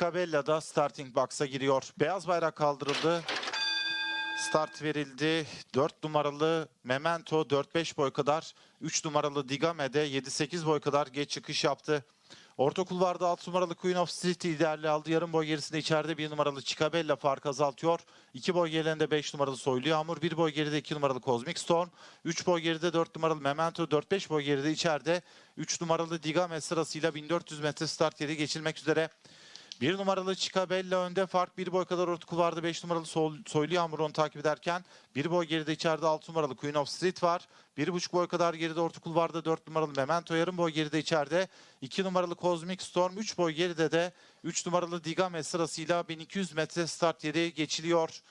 Cabella'da starting box'a giriyor. Beyaz bayrak kaldırıldı. Start verildi. 4 numaralı Memento 4-5 boy kadar. 3 numaralı Digame'de 7-8 boy kadar geç çıkış yaptı. Orta kulvarda 6 numaralı Queen of Street liderliği aldı. Yarım boy gerisinde içeride 1 numaralı Chicabella fark azaltıyor. 2 boy gerilerinde 5 numaralı Soylu Yağmur. 1 boy geride 2 numaralı Cosmic Storm. 3 boy geride 4 numaralı Memento. 4-5 boy geride içeride 3 numaralı Digame sırasıyla 1400 metre start yeri geçilmek üzere. Bir numaralı Chicabella önde fark bir boy kadar orta kulvarda 5 numaralı Sol, Soylu Yağmur onu takip ederken bir boy geride içeride 6 numaralı Queen of Street var. Bir buçuk boy kadar geride orta kulvarda 4 numaralı Memento yarım boy geride içeride 2 numaralı Cosmic Storm 3 boy geride de 3 numaralı Digame sırasıyla 1200 metre start yeri geçiliyor.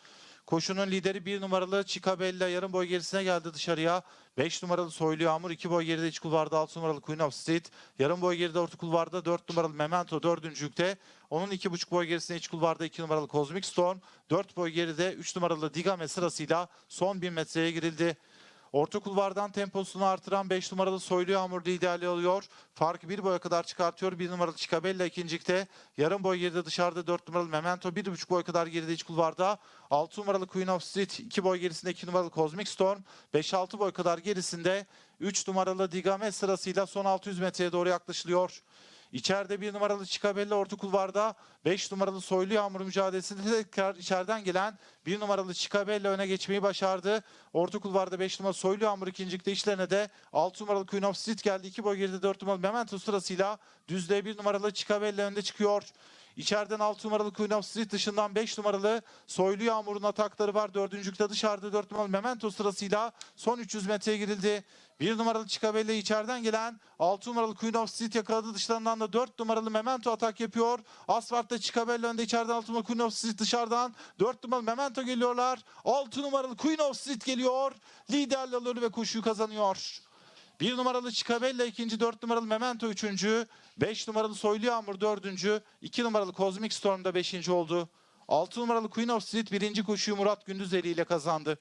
Koşunun lideri 1 numaralı Chicabella yarım boy gerisine geldi dışarıya. 5 numaralı Soylu Yağmur 2 boy geride iç kulvarda 6 numaralı Queen of Street. Yarım boy geride orta kulvarda 4 numaralı Memento 4. yükte. Onun 2,5 boy gerisine iç kulvarda 2 numaralı Cosmic Storm. 4 boy geride 3 numaralı Digame sırasıyla son 1000 metreye girildi. Orta kulvardan temposunu artıran 5 numaralı Soylu Yağmur liderliği alıyor. Farkı bir boya kadar çıkartıyor. 1 numaralı Chicabella ikincilikte. Yarım boy geride dışarıda 4 numaralı Memento. 1,5 boy kadar geride iç kulvarda. 6 numaralı Queen of Street. 2 boy gerisinde 2 numaralı Cosmic Storm. 5-6 boy kadar gerisinde 3 numaralı Digame sırasıyla son 600 metreye doğru yaklaşılıyor. İçeride bir numaralı Chicabella orta kulvarda 5 numaralı Soylu Yağmur mücadelesinde tekrar içeriden gelen bir numaralı Chicabella öne geçmeyi başardı. Orta kulvarda 5 numaralı Soylu Yağmur ikincilikte işlerine de 6 numaralı Queen of Street geldi. 2 boy geride 4 numaralı Memento sırasıyla düzde 1 numaralı Chicabella önde çıkıyor. İçeriden 6 numaralı of Street dışından 5 numaralı Soylu Yağmur'un atakları var. Dördüncükte dışarıda 4 numaralı Memento sırasıyla son 300 metreye girildi. 1 numaralı Chicabella içeriden gelen 6 numaralı Queen of Street yakaladı. Dışlarından da 4 numaralı Memento atak yapıyor. Asfaltta Chicabella önde içeriden 6 numaralı Queen of Street dışarıdan 4 numaralı Memento geliyorlar. 6 numaralı Queen of Street geliyor. Liderle alıyor ve koşuyu kazanıyor. 1 numaralı Chicabella ikinci, 4 numaralı Memento üçüncü, 5 numaralı Soylu Yağmur dördüncü, 2 numaralı Cosmic Storm da beşinci oldu. 6 numaralı Queen of Street birinci koşuyu Murat Gündüzeli ile kazandı.